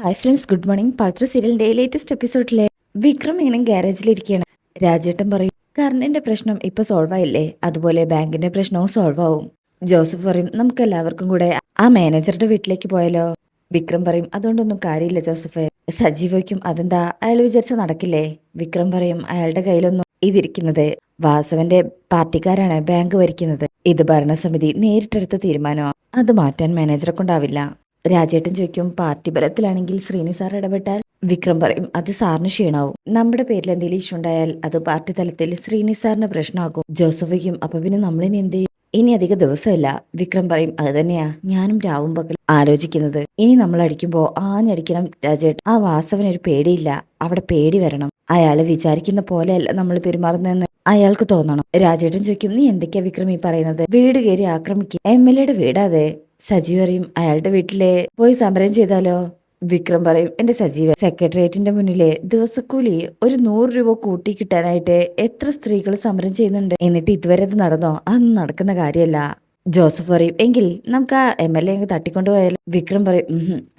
Hi friends good morning Pavithra സീരിയലിന്റെ latest എപ്പിസോഡിലെ Vikram ഇങ്ങനെ ഗ്യാരേജിലിരിക്കുകയാണ് രാജേട്ടൻ പറയും കറണ്ടിന്റെ പ്രശ്നം ഇപ്പൊ സോൾവ് ആയില്ലേ? അതുപോലെ ബാങ്കിന്റെ പ്രശ്നവും സോൾവ് ആവും. ജോസഫ് പറയും നമുക്ക് എല്ലാവർക്കും കൂടെ ആ മാനേജറുടെ വീട്ടിലേക്ക് പോയാലോ? വിക്രം പറയും അതുകൊണ്ടൊന്നും കാര്യമില്ല ജോസഫെ. സജീവയ്ക്കും അതെന്താ? അയാൾ വിചാരിച്ച നടക്കില്ലേ? വിക്രം പറയും അയാളുടെ കയ്യിലൊന്നും ഇതിരിക്കുന്നത് വാസവന്റെ പാർട്ടിക്കാരാണ് ബാങ്ക് ഭരിക്കുന്നത്. ഇത് ഭരണസമിതി നേരിട്ടെടുത്ത തീരുമാനമാണ് അത് മാറ്റാൻ മാനേജറെ കൊണ്ടാവില്ല രാജേട്ടൻ ചോദിക്കും പാർട്ടി ബലത്തിലാണെങ്കിൽ ശ്രീനി സാർ ഇടപെട്ടാൽ? വിക്രം പറയും അത് സാറിന് ക്ഷീണാവും. നമ്മുടെ പേരിൽ എന്തെങ്കിലും ഇഷ്യൂ ഉണ്ടായാൽ അത് പാർട്ടി തലത്തിൽ ശ്രീനി സാറിന് പ്രശ്നമാകും. ജോസഫയ്ക്കും അപ്പൊ പിന്നെ നമ്മളിനി എന്ത് ഇനി അധിക ദിവസമില്ല. വിക്രം പറയും അത് തന്നെയാ. ഞാനും രാവും പകൽ ആലോചിക്കുന്നത്. ഇനി നമ്മൾ അടിക്കുമ്പോ ആഞ്ഞടിക്കണം രാജേട്ട് ആ വാസവനൊരു പേടിയില്ല. അവിടെ പേടി വരണം. അയാൾ വിചാരിക്കുന്ന പോലെയല്ല നമ്മൾ പെരുമാറുന്നതെന്ന് അയാൾക്ക് തോന്നണം. രാജേട്ടൻ ചോദിക്കും നീ എന്തൊക്കെയാ വിക്രം ഈ പറയുന്നത്? വീട് കയറി ആക്രമിക്കുക എം എൽ എയുടെ വീടാതെ സജീവ് പറയും അയാളുടെ വീട്ടിലെ പോയി സമരം ചെയ്താലോ? വിക്രം പറയും എന്റെ സജീവ സെക്രട്ടേറിയറ്റിന്റെ മുന്നിലെ ദിവസക്കൂലി ഒരു നൂറ് രൂപ കൂട്ടി കിട്ടാനായിട്ട് എത്ര സ്ത്രീകൾ സമരം ചെയ്യുന്നുണ്ട്? എന്നിട്ട് ഇതുവരെ അത് നടന്നോ? അതൊന്നും നടക്കുന്ന കാര്യമല്ല ജോസഫ് പറയും എങ്കിൽ നമുക്ക് ആ എം എൽ എ തട്ടിക്കൊണ്ടുപോയാൽ വിക്രം പറയും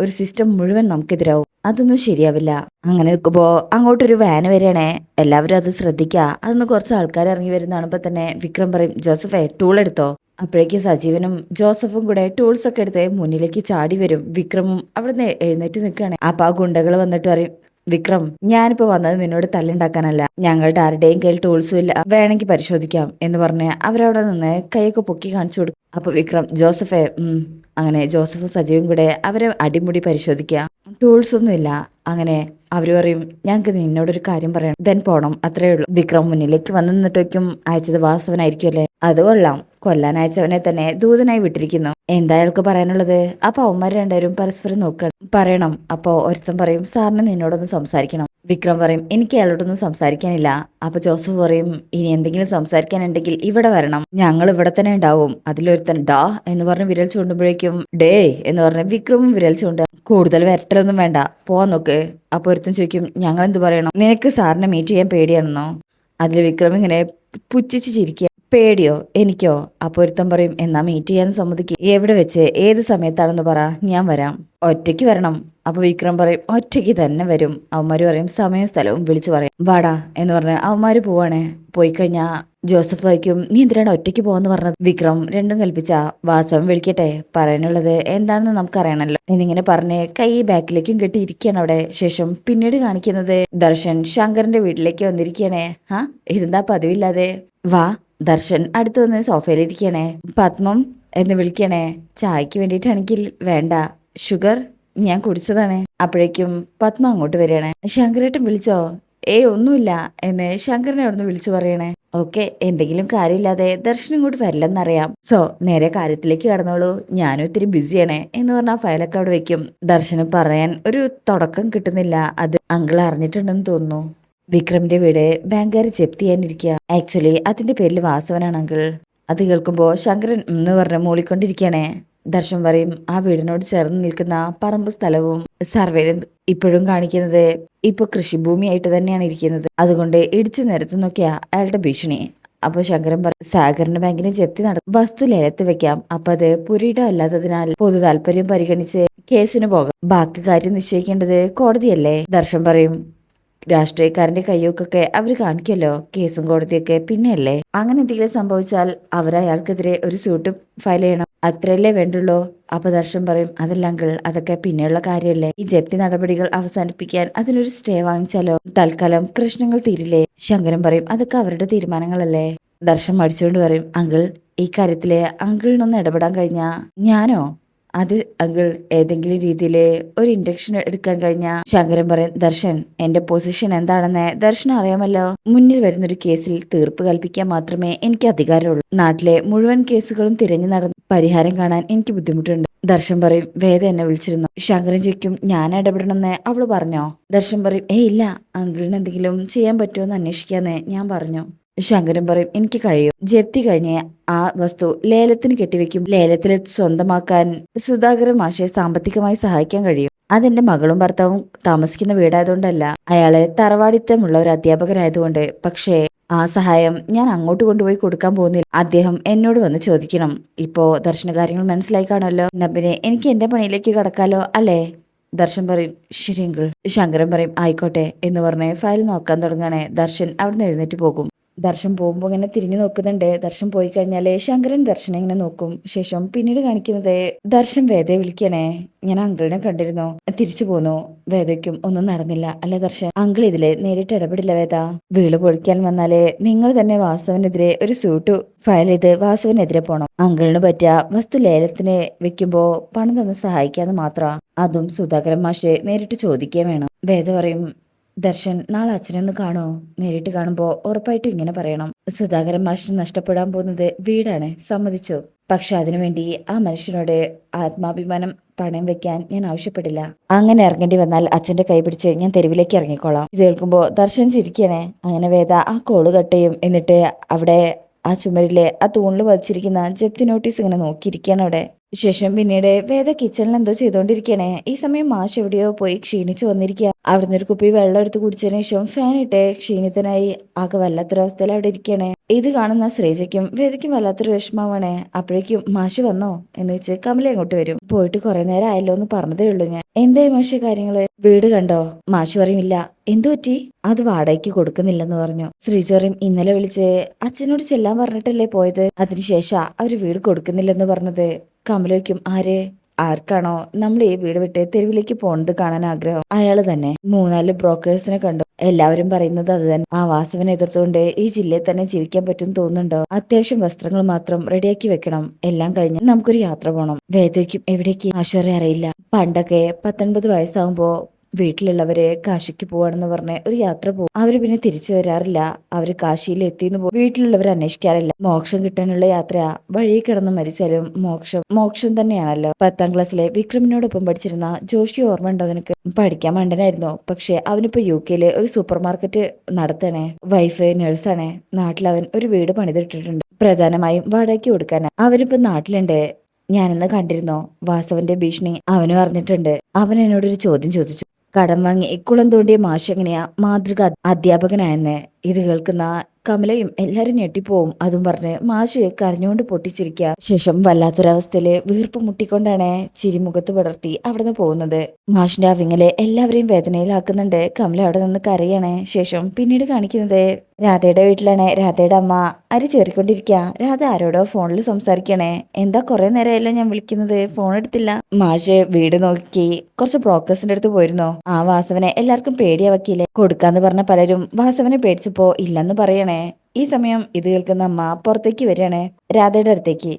ഒരു സിസ്റ്റം മുഴുവൻ നമുക്കെതിരാവും. അതൊന്നും ശരിയാവില്ല. അങ്ങനെ നിൽക്കുമ്പോ അങ്ങോട്ടൊരു വാന് വരികയാണേ. എല്ലാവരും അത് ശ്രദ്ധിക്കുക അതൊന്ന് കുറച്ച് ആൾക്കാർ ഇറങ്ങി വരുന്ന കാണുമ്പോ തന്നെ. വിക്രം പറയും ജോസഫേ ടൂൾ എടുത്തോ? അപ്പോഴേക്കും സജീവനും ജോസഫും കൂടെ ടൂൾസ് ഒക്കെ എടുത്ത് മുന്നിലേക്ക് ചാടി വരും. വിക്രമും അവിടുന്ന് എഴുന്നേറ്റ് നിൽക്കുകയാണ്. അപ്പൊ ആ ഗുണ്ടകൾ വന്നിട്ട് പറയും വിക്രം ഞാനിപ്പോ വന്നത് നിന്നോട് തല്ലുണ്ടാക്കാനല്ല. ഞങ്ങളുടെ ആരുടെയും കയ്യിൽ ടൂൾസും ഇല്ല. വേണമെങ്കിൽ പരിശോധിക്കാം എന്ന് പറഞ്ഞ് അവരവിടെ നിന്ന് കൈയൊക്കെ പൊക്കി കാണിച്ചു കൊടുക്കും. അപ്പൊ വിക്രം ജോസഫെ അങ്ങനെ ജോസഫും സജീവും കൂടെ അവരെ അടിമുടി പരിശോധിക്കുക. ടൂൾസ് ഒന്നും ഇല്ല. അങ്ങനെ അവർ പറയും ഞങ്ങൾക്ക് നിന്നോടൊരു കാര്യം പറയണം. ദെൻ പോണം. അത്രേ ഉള്ളൂ. വിക്രം മുന്നിലേക്ക് വന്നു നിന്നിട്ടേക്കും അയച്ചത് വാസവനായിരിക്കും അല്ലേ? അത് കൊള്ളാം. കൊല്ലാൻ അയച്ചവനെ തന്നെ ദൂതനായി വിട്ടിരിക്കുന്നു. എന്താ അയാൾക്ക് പറയാനുള്ളത്? അപ്പൊ അവന്മാർ രണ്ടുപേരും പരസ്പരം നോക്കണം. പറയണം. അപ്പോ ഒരുത്തൻ പറയും സാറിന് നിന്നോടൊന്ന് സംസാരിക്കണം. വിക്രം പറയും എനിക്ക് അയാളോടൊന്നും സംസാരിക്കാനില്ല. അപ്പൊ ജോസഫ് പറയും ഇനി എന്തെങ്കിലും സംസാരിക്കാനുണ്ടെങ്കിൽ ഇവിടെ വരണം. ഞങ്ങൾ ഇവിടെ തന്നെ ഉണ്ടാവും. അതിലൊരുത്തൻ ഡാ എന്ന് പറഞ്ഞ് വിരൽ ചൂണ്ടുമ്പോഴേക്കും ഡേ എന്ന് പറഞ്ഞ് വിക്രമും വിരൽ ചൂണ്ട. കൂടുതൽ വരട്ടലൊന്നും വേണ്ട. പോവാൻ നോക്ക്. അപ്പൊ ഒരുത്തൻ ചോദിക്കും ഞങ്ങൾ എന്ത് പറയണം? നിനക്ക് സാറിനെ മീറ്റ് ചെയ്യാൻ പേടിയാണെന്നോ? അതിൽ വിക്രം ഇങ്ങനെ പുച്ഛിച്ച് ചിരിക്കുക. പേടിയോ? എനിക്കോ? അപ്പൊരുത്തം പറയും. എന്നാ മീറ്റ് ചെയ്യാൻ സമ്മതിക്കും. എവിടെ വെച്ച്? ഏത് സമയത്താണെന്ന് പറ. ഞാൻ വരാം. ഒറ്റയ്ക്ക് വരണം. അപ്പൊ വിക്രം പറയും ഒറ്റയ്ക്ക് തന്നെ വരും. അവന്മാര് പറയും സമയവും സ്ഥലവും വിളിച്ചു പറയും. വാടാ എന്ന് പറഞ്ഞ് അവന്മാര് പോവാണേ. പോയി കഴിഞ്ഞാ ജോസഫ് വയ്ക്കും നീ എന്തിനാണ് ഒറ്റയ്ക്ക് പോവാന്ന് പറഞ്ഞത്? വിക്രം രണ്ടും കൽപ്പിച്ച വാസവം വിളിക്കട്ടെ. പറയാനുള്ളത് എന്താണെന്ന് നമുക്കറിയണല്ലോ. എന്നിങ്ങനെ പറഞ്ഞ് കൈ ബാക്കിലേക്കും കെട്ടി ഇരിക്കുകയാണ് അവിടെ. ശേഷം പിന്നീട് കാണിക്കുന്നത് ദർശൻ ശങ്കറിന്റെ വീട്ടിലേക്ക് വന്നിരിക്കുകയാണേ. ഹാ ഇതെന്താ പതിവില്ലാതെ? വാ ദർശൻ അടുത്ത് വന്ന് സോഫയിലിരിക്കണേ. പത്മം എന്ന് വിളിക്കണേ. ചായക്ക് വേണ്ടിയിട്ടാണെങ്കിൽ വേണ്ട. ഷുഗർ ഞാൻ കുടിച്ചതാണ്. അപ്പോഴേക്കും പത്മ അങ്ങോട്ട് വരികയാണ്. ശങ്കരേട്ടൻ വിളിച്ചോ? ഏയ് ഒന്നുമില്ല എന്ന് ശങ്കരനെ അവിടുന്ന് വിളിച്ചു പറയണേ. ഓക്കെ എന്തെങ്കിലും കാര്യമില്ലാതെ ദർശനം ഇങ്ങോട്ട് വരില്ലെന്നറിയാം. സോ നേരെ കാര്യത്തിലേക്ക് കടന്നോളൂ. ഞാനും ഇത്തിരി ബിസിയാണേ എന്ന് പറഞ്ഞാൽ ഫയലൊക്കെ അവിടെ വെക്കും. ദർശനം പറയാൻ ഒരു തുടക്കം കിട്ടുന്നില്ല. അത് അങ്കിൾ അറിഞ്ഞിട്ടുണ്ടെന്ന് തോന്നുന്നു. വിക്രമിന്റെ വീട് ബാങ്കുകാർ ജപ്തി ആക്ച്വലി അതിന്റെ പേരിൽ വാസവനാണ് അങ്കിൾ. അത് കേൾക്കുമ്പോ ശങ്കരൻ എന്ന് പറഞ്ഞ് മൂളിക്കൊണ്ടിരിക്കുകയാണേ ദർശൻ പറയും ആ വീടിനോട് ചേർന്ന് നിൽക്കുന്ന പറമ്പ് സ്ഥലവും സർവേയിൽ ഇപ്പോഴും കാണിക്കുന്നത് ഇപ്പൊ കൃഷിഭൂമിയായിട്ട് തന്നെയാണ് ഇരിക്കുന്നത്. അതുകൊണ്ട് ഇടിച്ചു നിരത്തുന്നൊക്കെയാ അയാളുടെ ഭീഷണി. അപ്പൊ ശങ്കരൻ പറയും സഹകരണ ബാങ്കിന് ജപ്തി നടത്തും വസ്തു ലേലത്ത് വെക്കാം. അപ്പൊ അത് പുരീടം അല്ലാത്തതിനാൽ പൊതു താല്പര്യം പരിഗണിച്ച് കേസിന് പോകാം. ബാക്കി കാര്യം നിശ്ചയിക്കേണ്ടത് കോടതിയല്ലേ? ദർശൻ പറയും രാഷ്ട്രീയക്കാരന്റെ കയ്യൊക്കെ അവർ കാണിക്കല്ലോ കേസും കോടതിയൊക്കെ പിന്നെയല്ലേ? അങ്ങനെ എന്തെങ്കിലും സംഭവിച്ചാൽ അവർ അയാൾക്കെതിരെ ഒരു സ്യൂട്ട് ഫയൽ ചെയ്യണം. അത്രയല്ലേ വേണ്ടുള്ളൂ. അപ്പൊ പറയും. അതല്ലെങ്കിൽ അതൊക്കെ പിന്നെയുള്ള കാര്യമല്ലേ ഈ ജപ്തി നടപടികൾ അവസാനിപ്പിക്കാൻ അതിനൊരു സ്റ്റേ വാങ്ങിച്ചാലോ? തൽക്കാലം പ്രശ്നങ്ങൾ തീരില്ലേ? ശങ്കരൻ പറയും അതൊക്കെ അവരുടെ തീരുമാനങ്ങളല്ലേ? ദർശൻ മടിച്ചുകൊണ്ട് പറയും അങ്കിൾ ഈ കാര്യത്തിൽ അങ്കിളിനൊന്ന് ഇടപെടാൻ കഴിഞ്ഞാ ഞാനോ? അത് അങ്കിൾ ഏതെങ്കിലും രീതിയിൽ ഒരു ഇൻഡക്ഷൻ എടുക്കാൻ കഴിഞ്ഞ ശങ്കരൻ പറയും ദർശൻ എന്റെ പൊസിഷൻ എന്താണെന്ന് ദർശൻ അറിയാമല്ലോ. മുന്നിൽ വരുന്ന ഒരു കേസിൽ തീർപ്പ് കൽപ്പിക്കാൻ മാത്രമേ എനിക്ക് അധികാരമുള്ളൂ. നാട്ടിലെ മുഴുവൻ കേസുകളും തിരഞ്ഞു നടന്ന് പരിഹാരം കാണാൻ എനിക്ക് ബുദ്ധിമുട്ടുണ്ട്. ദർശൻ പറയും വേദ എന്നെ വിളിച്ചിരുന്നു. ശങ്കരൻ ചോദിക്കും ഞാൻ ഇടപെടണമെന്ന് അവൾ പറഞ്ഞോ? ദർശൻ പറയും ഏയ് ഇല്ല അങ്കിളിന് എന്തെങ്കിലും ചെയ്യാൻ പറ്റുമോ എന്ന് അന്വേഷിക്കാന്ന് ഞാൻ പറഞ്ഞു. ശങ്കരൻ പറയും എനിക്ക് കഴിയും. ജപ്തി കഴിഞ്ഞ് ആ വസ്തു ലേലത്തിന് കെട്ടിവെക്കും. ലേലത്തിൽ സ്വന്തമാക്കാൻ സുധാകരൻ മാഷെ സാമ്പത്തികമായി സഹായിക്കാൻ കഴിയും. അതെന്റെ മകളും ഭർത്താവും താമസിക്കുന്ന വീടായതുകൊണ്ടല്ല. അയാൾ തറവാടിത്തമുള്ള ഒരു അധ്യാപകനായതുകൊണ്ട് പക്ഷേ ആ സഹായം ഞാൻ അങ്ങോട്ട് കൊണ്ടുപോയി കൊടുക്കാൻ പോകുന്നില്ല. അദ്ദേഹം എന്നോട് വന്ന് ചോദിക്കണം. ഇപ്പോ ദർശന കാര്യങ്ങൾ മനസ്സിലായി കാണുമല്ലോ. പിന്നെ എനിക്ക് എന്റെ പണിയിലേക്ക് കടക്കാലോ അല്ലേ? ദർശൻ പറയും ശരിയെങ്കിൽ. ശങ്കരൻ പറയും ആയിക്കോട്ടെ എന്ന് പറഞ്ഞ് ഫയൽ നോക്കാൻ തുടങ്ങുകയാണെ ദർശൻ. അവിടുന്ന് എഴുന്നേറ്റ് പോകും. ദർശൻ പോകുമ്പോൾ ഇങ്ങനെ തിരിഞ്ഞു നോക്കുന്നുണ്ട്. ദർശൻ പോയി കഴിഞ്ഞാൽ ശങ്കരൻ ദർശനെ ഇങ്ങനെ നോക്കും. ശേഷം പിന്നീട് കാണിക്കുന്നത് ദർശൻ വേദയെ വിളിക്കണേ. ഞാൻ അങ്കിളിനെ കണ്ടിരുന്നു. തിരിച്ചു പോന്നു. വേദയ്ക്കും ഒന്നും നടന്നില്ല. അല്ലെ ദർശൻ അങ്കിൾ ഇതിൽ നേരിട്ട് ഇടപെടില്ല വേദ. വീൾ പൊഴിക്കാൻ വന്നാൽ നിങ്ങൾ തന്നെ വാസവനെതിരെ ഒരു സൂട്ട് ഫയൽ ചെയ്ത് വാസവനെതിരെ പോണം. അങ്കിളിന് പറ്റിയ വസ്തു ലേലത്തിന് വെക്കുമ്പോ പണം തന്ന് സഹായിക്കാന്ന് മാത്രം. അതും സുധാകരൻ മാഷെ നേരിട്ട് ചോദിക്കുകയും വേണം. വേദ പറയും ദർശൻ നാളെ അച്ഛനെ ഒന്ന് കാണോ? നേരിട്ട് കാണുമ്പോ ഉറപ്പായിട്ടും ഇങ്ങനെ പറയണം. സുധാകരൻ മാഷിന് നഷ്ടപ്പെടാൻ പോകുന്നത് വീടാണ് സമ്മതിച്ചു. പക്ഷെ അതിനുവേണ്ടി ആ മനുഷ്യനോട് ആത്മാഭിമാനം പണയം വെക്കാൻ ഞാൻ ആവശ്യപ്പെടില്ല. അങ്ങനെ ഇറങ്ങേണ്ടി വന്നാൽ അച്ഛന്റെ കൈ പിടിച്ച് ഞാൻ തെരുവിലേക്ക് ഇറങ്ങിക്കോളാം. ഇത് കേൾക്കുമ്പോ ദർശൻ ചിരിക്കണേ അങ്ങനെ വേദ ആ കോൾ കട്ടയും എന്നിട്ട് അവിടെ ആ ചുമരിലെ ആ തൂണിൽ വച്ചിരിക്കുന്ന ജപ്തി നോട്ടീസ് ഇങ്ങനെ നോക്കിയിരിക്കുകയാണ് അവിടെ. ശേഷം പിന്നീട് വേദ കിച്ചണിൽ എന്തോ ചെയ്തോണ്ടിരിക്കണേ. ഈ സമയം മാഷ് എവിടെയോ പോയി ക്ഷീണിച്ചു വന്നിരിക്കുക അവിടുന്ന് ഒരു കുപ്പി വെള്ളം എടുത്ത് കുടിച്ചതിന് ശേഷം ഫാൻ ഇട്ട് ക്ഷീണിതനായി ആകെ വല്ലാത്തൊരവസ്ഥയിൽ അവിടെ ഇരിക്കണേ. ഇത് കാണുന്ന ശ്രീജയ്ക്കും വേദിക്കും വല്ലാത്തൊരു വിഷമമാണേ അപ്പോഴേക്കും മാഷ് വന്നോ? എന്ന് വെച്ച് കമല അങ്ങോട്ട് വരും. പോയിട്ട് കുറെ നേരം ആയല്ലോ എന്ന് പറഞ്ഞതേ ഉള്ളൂ ഞാൻ. എന്തായി മാഷെ കാര്യങ്ങൾ? വീട് കണ്ടോ? മാഷ് പറയുമില്ല എന്തു പറ്റി? അത് വാടകയ്ക്ക് കൊടുക്കുന്നില്ലെന്ന് പറഞ്ഞു. ശ്രീജ പറയും ഇന്നലെ വിളിച്ച് അച്ഛനോട് ചെല്ലാൻ പറഞ്ഞിട്ടല്ലേ പോയത്? അതിനുശേഷം അവർ വീട് കൊടുക്കുന്നില്ലെന്ന് പറഞ്ഞത്. കമലയ്ക്കും ആര്? ആർക്കാണോ? നമ്മൾ ഈ വീട് വിട്ട് തെരുവിലേക്ക് പോണത് കാണാൻ ആഗ്രഹം. അയാൾ തന്നെ. മൂന്നാൽ ബ്രോക്കേഴ്സിനെ കണ്ടു. എല്ലാവരും പറയുന്നത് അത് തന്നെ. ആ വാസവനെ എതിർത്തുകൊണ്ട് ഈ ജില്ലയിൽ തന്നെ ജീവിക്കാൻ പറ്റും തോന്നുന്നുണ്ടോ? അത്യാവശ്യം വസ്ത്രങ്ങൾ മാത്രം റെഡിയാക്കി വെക്കണം. എല്ലാം കഴിഞ്ഞ് നമുക്കൊരു യാത്ര പോകണം വേദയ്ക്കും എവിടേക്ക് ആശ്വര്യ അറിയില്ല. പണ്ടൊക്കെ പത്തൊൻപത് വയസ്സാവുമ്പോ വീട്ടിലുള്ളവര് കാശിക്ക് പോവാണെന്ന് പറഞ്ഞ് ഒരു യാത്ര പോകും അവർ പിന്നെ തിരിച്ചു വരാറില്ല. അവർ കാശിയിൽ എത്തിന്ന് പോകും വീട്ടിലുള്ളവർ അന്വേഷിക്കാറില്ല. മോക്ഷം കിട്ടാനുള്ള യാത്ര വഴി കിടന്ന് മരിച്ചാലും മോക്ഷം മോക്ഷം തന്നെയാണല്ലോ. പത്താം ക്ലാസ്സിലെ വിക്രമിനോടൊപ്പം പഠിച്ചിരുന്ന ജോഷി ഓർമ്മ ഉണ്ടോ നിനക്ക്? പഠിക്കാൻ മണ്ടനായിരുന്നു. പക്ഷെ അവനിപ്പോ യു കെയിലെ ഒരു സൂപ്പർ മാർക്കറ്റ് നടത്തണേ. വൈഫ് നേഴ്സാണേ. നാട്ടിലവൻ ഒരു വീട് പണിതിട്ടിട്ടുണ്ട്. പ്രധാനമായും വാടകയ്ക്ക് കൊടുക്കാൻ അവനിപ്പോ നാട്ടിലുണ്ട്. ഞാനിന്ന് കണ്ടിരുന്നോ. വാസവന്റെ ഭീഷണി അവനും അറിഞ്ഞിട്ടുണ്ട്. അവൻ എന്നോടൊരു ചോദ്യം ചോദിച്ചു. കടം വാങ്ങി ഇക്കുളം തോണ്ടിയ മാഷ് എങ്ങനെയാ മാതൃക അധ്യാപകനായെന്ന് ഇത് കേൾക്കുന്ന കമലയും എല്ലാരും ഞെട്ടിപ്പോവും. അതും പറഞ്ഞ് മാഷ് കരഞ്ഞുകൊണ്ട് പൊട്ടിച്ചിരിക്കുക ശേഷം വല്ലാത്തൊരവസ്ഥയിൽ വീർപ്പ് മുട്ടിക്കൊണ്ടാണ് ചിരിമുഖത്ത് പടർത്തി അവിടുന്ന് പോകുന്നത്. മാഷിന്റെ അവിങ്ങലെ എല്ലാവരെയും വേദനയിലാക്കുന്നുണ്ട്. കമല അവിടെ നിന്ന് കരയാണ്. ശേഷം പിന്നീട് കാണിക്കുന്നത് രാധയുടെ വീട്ടിലാണ്. രാധയുടെ അമ്മ അരി ചേറിക്കൊണ്ടിരിക്കുക രാധ ആരോടോ ഫോണിൽ സംസാരിക്കണേ. എന്താ കുറെ നേരമായല്ലോ ഞാൻ വിളിക്കുന്നത്? ഫോൺ എടുത്തില്ല. മാഷ് വീട് നോക്കി കുറച്ച് ബ്രോക്കേഴ്സിന്റെ അടുത്ത് പോയിരുന്നു. ആ വാസവനെ എല്ലാവർക്കും പേടിയാ വക്കീലെ. കൊടുക്കാന്ന് പറഞ്ഞ പലരും വാസവനെ പേടിച്ചപ്പോ ഇല്ലെന്ന് പറയണേ. ഈ സമയം ഇത് കേൾക്കുന്ന അമ്മ പുറത്തേക്ക് വരികയാണേ. രാധയുടെ അടുത്തേക്ക്.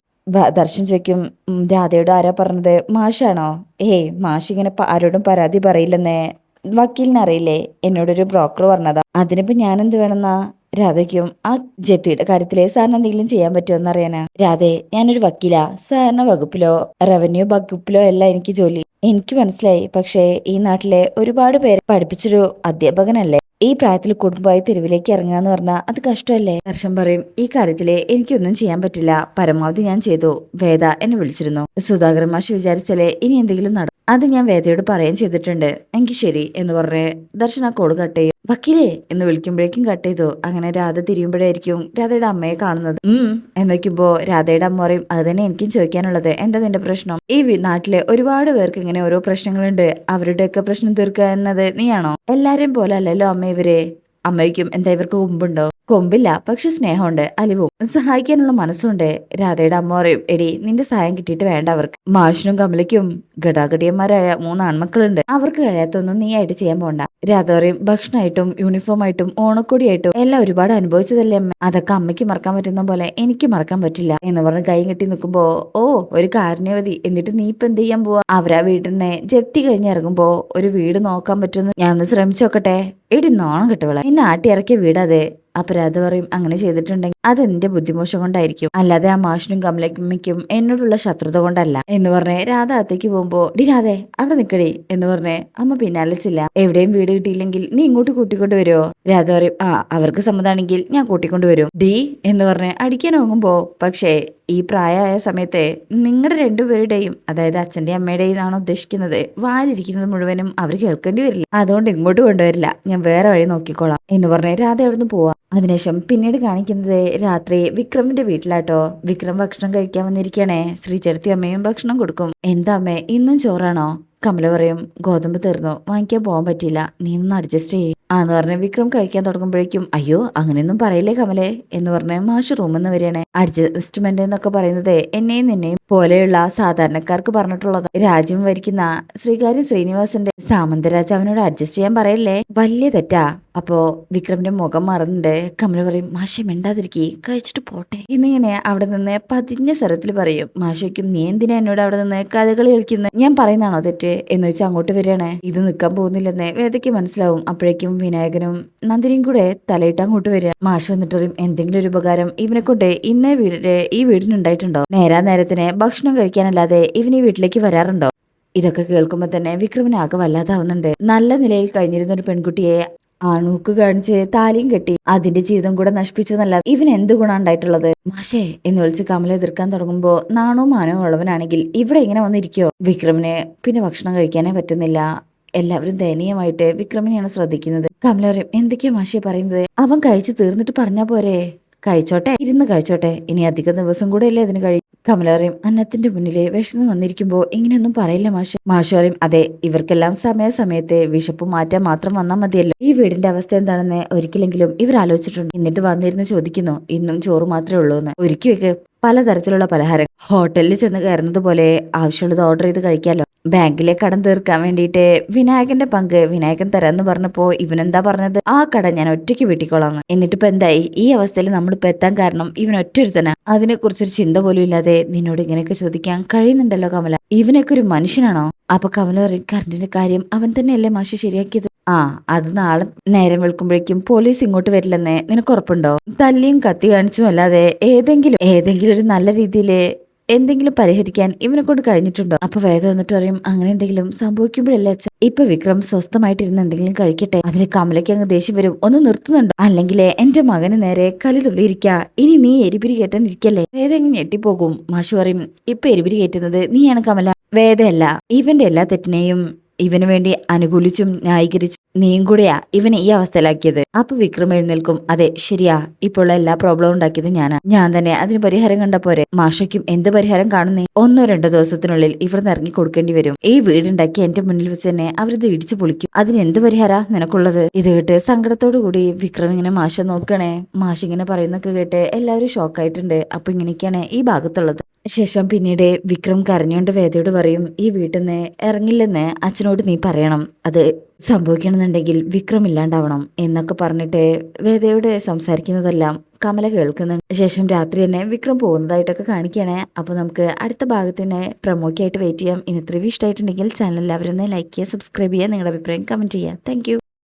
ദർശൻ ചോദിക്കും "ഉം, രാധയോട് ആരാ പറഞ്ഞത്? മാഷാണോ? ഏയ് മാഷ് ഇങ്ങനെ ആരോടും പരാതി പറയില്ലെന്നേ. വക്കീലിനെ അറിയില്ലേ? എന്നോടൊരു ബ്രോക്കർ പറഞ്ഞതാ. അതിനിപ്പോ ഞാൻ എന്ത് വേണമെന്നാ രാധയ്ക്കും ആ ജെട്ടിയുടെ കാര്യത്തിലേ സാറിന് എന്തെങ്കിലും ചെയ്യാൻ പറ്റുമോ എന്നറിയാനാ? രാധേ ഞാനൊരു വക്കീലാ. സാറിന് വകുപ്പിലോ റവന്യൂ വകുപ്പിലോ അല്ല എനിക്ക് ജോലി. എനിക്ക് മനസ്സിലായി. പക്ഷേ ഈ നാട്ടിലെ ഒരുപാട് പേരെ പഠിപ്പിച്ചൊരു അധ്യാപകനല്ലേ? ഈ പ്രായത്തിൽ കുടുംബമായി തെരുവിലേക്ക് ഇറങ്ങുക എന്ന് പറഞ്ഞാൽ അത് കഷ്ടമല്ലേ ഹർഷം പറയും ഈ കാര്യത്തിൽ എനിക്കൊന്നും ചെയ്യാൻ പറ്റില്ല. പരമാവധി ഞാൻ ചെയ്തു. വേദ എന്നെ വിളിച്ചിരുന്നു. സുധാകരൻ മാഷ് വിചാരിച്ചാലേ ഇനി എന്തെങ്കിലും നട അത് ഞാൻ വേദയോട് പറയുകയും ചെയ്തിട്ടുണ്ട്. എങ്കിൽ ശരി എന്ന് പറഞ്ഞ് ദർശന കോഡ് കട്ട് ചെയ്യും. വക്കീലേ എന്ന് വിളിക്കുമ്പോഴേക്കും കട്ട് ചെയ്തു. അങ്ങനെ രാധ തിരിയുമ്പോഴായിരിക്കും രാധയുടെ അമ്മയെ കാണുന്നത്. ഉം എന്ന് വെക്കുമ്പോ രാധയുടെ അമ്മ പറയും അത് തന്നെ എനിക്കും ചോദിക്കാനുള്ളത്. എന്താ നിന്റെ പ്രശ്നം? ഈ നാട്ടിലെ ഒരുപാട് പേർക്ക് ഇങ്ങനെ ഓരോ പ്രശ്നങ്ങളുണ്ട്. അവരുടെയൊക്കെ പ്രശ്നം തീർക്കുക എന്നത് നീയാണോ? എല്ലാരെയും പോലെ അല്ലല്ലോ അമ്മ ഇവരെ അമ്മയ്ക്കും എന്താ ഇവർക്ക് കൊമ്പുണ്ടോ കൊമ്പില്ല പക്ഷെ സ്നേഹമുണ്ട് അലിവും സഹായിക്കാനുള്ള മനസ്സുണ്ട്. രാധയുടെ അമ്മ പറയും എടി നിന്റെ സഹായം കിട്ടിയിട്ട് വേണ്ട അവർക്ക്. മാഷിനും കമലയ്ക്കും ഗടാഗടിയന്മാരായ മൂന്ന് ആൺമക്കളുണ്ട്. അവർക്ക് കഴിയാത്തൊന്നും നീ ആയിട്ട് ചെയ്യാൻ പോണ്ട. രാധ പറയും ഭക്ഷണമായിട്ടും യൂണിഫോം ആയിട്ടും ഓണക്കോടിയായിട്ടും എല്ലാം ഒരുപാട് അനുഭവിച്ചതല്ലേ അമ്മ? അതൊക്കെ അമ്മയ്ക്ക് മറക്കാൻ പറ്റുന്ന പോലെ എനിക്ക് മറക്കാൻ പറ്റില്ല. എന്ന് പറഞ്ഞ് കൈ കെട്ടി നിൽക്കുമ്പോ ഓ ഒരു കാരുണ്യവതി. എന്നിട്ട് നീ ഇപ്പൊ എന്ത് ചെയ്യാൻ പോവാ? അവരാ വീട്ടിൽ നിന്ന് ജപ്തി കഴിഞ്ഞിറങ്ങുമ്പോ ഒരു വീട് നോക്കാൻ പറ്റുമെന്ന് ഞാൻ ഒന്ന് ശ്രമിച്ചു നോക്കട്ടെ? എടി നോണം കിട്ടവളെ. നിന്നെ ആട്ടി ഇറക്കിയ വീടതെ അപ്പൊ രാധ പറയും. അങ്ങനെ ചെയ്തിട്ടുണ്ടെങ്കിൽ അത് എന്റെ ബുദ്ധിമോശം കൊണ്ടായിരിക്കും. അല്ലാതെ ആ മാഷിനും കമലമ്മയ്ക്കും എന്നോടുള്ള ശത്രുത കൊണ്ടല്ല. എന്ന് പറഞ്ഞ് രാധ അത്തേക്ക് പോകുമ്പോ ഡി രാധേ അവിടെ നിക്കടി എന്ന് പറഞ്ഞ് അമ്മ പിന്നാലെ ചെല്ല. എവിടെയും വീട് കിട്ടിയില്ലെങ്കിൽ നീ ഇങ്ങോട്ട് കൂട്ടിക്കൊണ്ട് വരുമോ രാധ പറയും ആ അവർക്ക് സമ്മതാണെങ്കിൽ ഞാൻ കൂട്ടിക്കൊണ്ട് വരും. ഡി എന്ന് പറഞ്ഞ് അടിക്കാൻ ഓങ്ങുമ്പോ പക്ഷേ ഈ പ്രായമായ സമയത്ത് നിങ്ങളുടെ രണ്ടുപേരുടെയും അതായത് അച്ഛന്റെയും അമ്മയുടെയും ആണ് ഉദ്ദേശിക്കുന്നത് വാലിരിക്കുന്നത് മുഴുവനും അവർ കേൾക്കേണ്ടി വരില്ല. അതുകൊണ്ട് ഇങ്ങോട്ട് കൊണ്ടുവരില്ല. ഞാൻ വേറെ വഴി നോക്കിക്കോളാം. എന്ന് പറഞ്ഞ് രാധ അവിടുന്ന് പോവാം. അതിനുശേഷം പിന്നീട് കാണിക്കുന്നത് രാത്രി വിക്രമിന്റെ വീട്ടിലാട്ടോ. വിക്രം ഭക്ഷണം കഴിക്കാൻ വന്നിരിക്കണേ. ശ്രീചേർത്തി അമ്മയും ഭക്ഷണം കൊടുക്കും. എന്താ അമ്മേ ഇന്നും ചോറാണോ? കമല പറയും ഗോതമ്പ് തീർന്നു. വാങ്ങിക്കാൻ പോകാൻ പറ്റില്ല നീ ഒന്ന് അഡ്ജസ്റ്റ് ചെയ്യേ. ആന്ന് പറഞ്ഞ് വിക്രം കഴിക്കാൻ തുടങ്ങുമ്പോഴേക്കും അയ്യോ അങ്ങനെയൊന്നും പറയില്ലേ കമലേ? എന്ന് പറഞ്ഞ് മാഷ് റൂമിൽ നിന്ന് വരികയാണ്. അഡ്ജസ്റ്റ്മെന്റ് എന്നൊക്കെ പറയുന്നത് എന്നെയും നിന്നെയും പോലെയുള്ള സാധാരണക്കാർക്ക് പറഞ്ഞിട്ടുള്ളത്. രാജ്യം ഭരിക്കുന്ന ശ്രീകാര്യം ശ്രീനിവാസന്റെ സാമന്തരാജാവിനോട് അഡ്ജസ്റ്റ് ചെയ്യാൻ പറയല്ലേ? വലിയ തെറ്റാ. അപ്പോ വിക്രമിന്റെ മുഖം മറന്നിട്ട് കമല പറയും മാഷ മിണ്ടാതിരിക്കേ. കഴിച്ചിട്ട് പോട്ടെ. എന്നിങ്ങനെ അവിടെ നിന്ന് പതിഞ്ഞ സ്വരത്തിൽ പറയും മാഷയ്ക്കും നീ എന്തിനാ എന്നോട് അവിടെ നിന്ന് കഥകളി കളിക്കുന്നത് ഞാൻ പറയുന്നതാണോ തെറ്റ്? എന്ന് വെച്ചാൽ അങ്ങോട്ട് വരികയാണ്. ഇത് നിൽക്കാൻ പോകുന്നില്ലെന്ന്. വേദയ്ക്ക് മനസ്സിലാവും. അപ്പോഴേക്കും വിനായകനും നന്ദിനിയും കൂടെ തലയിട്ട് അങ്ങോട്ട് വരിക. മാഷ വന്നിട്ട് പറയും എന്തെങ്കിലും ഒരു ഉപകാരം ഇവനെ കൊണ്ട് ഇന്നേ വീടിന്റെ ഈ വീടിനുണ്ടായിട്ടുണ്ടോ നേരാ നേരത്തിന് ഭക്ഷണം കഴിക്കാനല്ലാതെ ഇവൻ ഈ വീട്ടിലേക്ക് വരാറുണ്ടോ? ഇതൊക്കെ കേൾക്കുമ്പോൾ തന്നെ വിക്രമിനാകെ വല്ലാതാവുന്നുണ്ട്. നല്ല നിലയിൽ കഴിഞ്ഞിരുന്ന ഒരു പെൺകുട്ടിയെ ആണൂക്ക് കാണിച്ച് താലിയും കെട്ടി അതിന്റെ ജീവിതം കൂടെ നശിപ്പിച്ചതല്ല. ഇവൻ എന്ത് ഗുണം ഉണ്ടായിട്ടുള്ളത്? മാഷേ എന്ന് വിളിച്ച് കമല എതിർക്കാൻ തുടങ്ങുമ്പോ നാണോ മാനോ ഉള്ളവനാണെങ്കിൽ ഇവിടെ ഇങ്ങനെ വന്നിരിക്കോ? വിക്രമിന് പിന്നെ ഭക്ഷണം കഴിക്കാനേ പറ്റുന്നില്ല. എല്ലാവരും ദയനീയമായിട്ട് വിക്രമിനെയാണ് ശ്രദ്ധിക്കുന്നത്. കമല പറയും എന്തൊക്കെയാ മാഷേ പറയുന്നത്? അവൻ കഴിച്ചു തീർന്നിട്ട് പറഞ്ഞാ പോരെ. കഴിച്ചോട്ടെ ഇരുന്ന് കഴിച്ചോട്ടെ. ഇനി അധിക ദിവസം കൂടെ അല്ലേ അതിന് കഴിയും. കമല പറയും അന്നത്തിന്റെ മുന്നിലെ വിശന്ന് വന്നിരിക്കുമ്പോ ഇങ്ങനെയൊന്നും പറയില്ല മാഷ. മാഷു പറയും അതെ ഇവർക്കെല്ലാം സമയസമയത്തെ വിശപ്പ് മാറ്റാൻ മാത്രം വന്നാൽ മതിയല്ലോ. ഈ വീടിന്റെ അവസ്ഥ എന്താണെന്ന് ഒരിക്കലെങ്കിലും ഇവർ ആലോചിച്ചിട്ടുണ്ട്? എന്നിട്ട് വന്നിരുന്ന് ചോദിക്കുന്നു ഇന്നും ചോറ് മാത്രമേ ഉള്ളൂ എന്ന്. ഒരുക്കി വെക്ക്. പലതരത്തിലുള്ള പലഹാരം ഹോട്ടലിൽ ചെന്ന് കയറുന്നത് പോലെ ആവശ്യമുള്ളത് ഓർഡർ ചെയ്ത് കഴിക്കാലോ. ബാങ്കിലെ കടം തീർക്കാൻ വേണ്ടിയിട്ട് വിനായകന്റെ പങ്ക് വിനായകൻ തരാന്ന് പറഞ്ഞപ്പോ ഇവനെന്താ പറഞ്ഞത്? ആ കട ഞാൻ ഒറ്റയ്ക്ക് വീട്ടിക്കോളാം എന്നിട്ടിപ്പോ എന്തായി? ഈ അവസ്ഥയിൽ നമ്മളിപ്പോ എത്താൻ കാരണം ഇവൻ ഒറ്റൊരുത്തനാ അതിനെ കുറിച്ചൊരു ചിന്ത പോലും ഇല്ലാതെ നിന്നോട് ഇങ്ങനെയൊക്കെ ചോദിക്കാൻ കഴിയുന്നുണ്ടല്ലോ കമല. ഇവനൊക്കെ ഒരു മനുഷ്യനാണോ? അപ്പൊ കമല പറയും കറണ്ടിന്റെ കാര്യം അവൻ തന്നെയല്ലേ മാഷി ശരിയാക്കിയത്? ആ അത് നാളെ നേരം വെളുക്കുമ്പോഴേക്കും പോലീസ് ഇങ്ങോട്ട് വരില്ലെന്ന് നിനക്ക് ഉറപ്പുണ്ടോ? തല്ലിയും കത്തി കാണിച്ചും അല്ലാതെ ഏതെങ്കിലും ഏതെങ്കിലും ഒരു നല്ല രീതിയിൽ എന്തെങ്കിലും പരിഹരിക്കാൻ ഇവനെ കൊണ്ട് കഴിഞ്ഞിട്ടുണ്ടോ? അപ്പൊ വേദം വന്നിട്ട് പറയും അങ്ങനെ എന്തെങ്കിലും സംഭവിക്കുമ്പോഴല്ലേ അച്ഛൻ ഇപ്പൊ വിക്രം സ്വസ്ഥമായിട്ടിരുന്ന് എന്തെങ്കിലും കഴിക്കട്ടെ? അതിന് കമലയ്ക്ക് അങ്ങ് ദേഷ്യം വരും. ഒന്ന് നിർത്തുന്നുണ്ടോ? അല്ലെങ്കിൽ എന്റെ മകന് നേരെ കലി തുള്ളിയിരിക്ക ഇനി നീ എരിപിരി കയറ്റാൻ ഇരിക്കല്ലേ? വേദ എങ്ങനെ ഞെട്ടിപ്പോകും. മാഷു പറയും ഇപ്പൊ എരിപിരി കയറ്റുന്നത് നീയാണ് കമല. വേദയല്ല ഇവന്റെ എല്ലാ തെറ്റിനെയും ഇവന് വേണ്ടി അനുകൂലിച്ചും ന്യായീകരിച്ചും നീയും കൂടെയാ ഇവനെ ഈ അവസ്ഥയിലാക്കിയത്. അപ്പൊ വിക്രം എഴുന്നേൽക്കും. അതെ ശരിയാ. ഇപ്പോൾ എല്ലാ പ്രോബ്ലം ഉണ്ടാക്കിയത് ഞാനാ. ഞാൻ തന്നെ. അതിന് പരിഹാരം കണ്ട പോരെ. മാഷയ്ക്കും എന്ത് പരിഹാരം കാണുന്നേ? ഒന്നോ രണ്ടോ ദിവസത്തിനുള്ളിൽ ഇവിടുന്ന് ഇറങ്ങി കൊടുക്കേണ്ടി വരും. ഈ വീടുണ്ടാക്കി എന്റെ മുന്നിൽ വെച്ച് തന്നെ അവരിത് ഇടിച്ചു പൊളിക്കും. അതിന് എന്ത് പരിഹാര നിനക്കുള്ളത്? ഇത് കേട്ട് സങ്കടത്തോടു കൂടി വിക്രം ഇങ്ങനെ മാഷ നോക്കണേ. മാഷ ഇങ്ങനെ പറയുന്നൊക്കെ കേട്ട് എല്ലാവരും ഷോക്കായിട്ടുണ്ട് അപ്പൊ ഇങ്ങനെയൊക്കെയാണ് ഈ ഭാഗത്തുള്ളത്. ശേഷം പിന്നീട് വിക്രം കരഞ്ഞുകൊണ്ട് വേദയോട് പറയും ഈ വീട്ടിൽ നിന്ന് ഇറങ്ങില്ലെന്ന് അച്ഛനോട് നീ പറയണം. അത് സംഭവിക്കണമെന്നുണ്ടെങ്കിൽ വിക്രം ഇല്ലാണ്ടാവണം എന്നൊക്കെ പറഞ്ഞിട്ട് വേദയോട് സംസാരിക്കുന്നതെല്ലാം കമല കേൾക്കുന്നുണ്ട്. ശേഷം രാത്രി തന്നെ വിക്രം പോകുന്നതായിട്ടൊക്കെ കാണിക്കുകയാണ്. അപ്പോൾ നമുക്ക് അടുത്ത ഭാഗത്തിനെ പ്രൊമോക്കായിട്ട് വെയിറ്റ് ചെയ്യാം. ഇന്നത്തെ റിവ്യൂ ഇഷ്ടമായിട്ടുണ്ടെങ്കിൽ ചാനൽ എല്ലാവരും ഒന്ന് ലൈക്ക് ചെയ്യുക സബ്സ്ക്രൈബ് ചെയ്യുക നിങ്ങളുടെ അഭിപ്രായം കമന്റ് ചെയ്യുക. താങ്ക്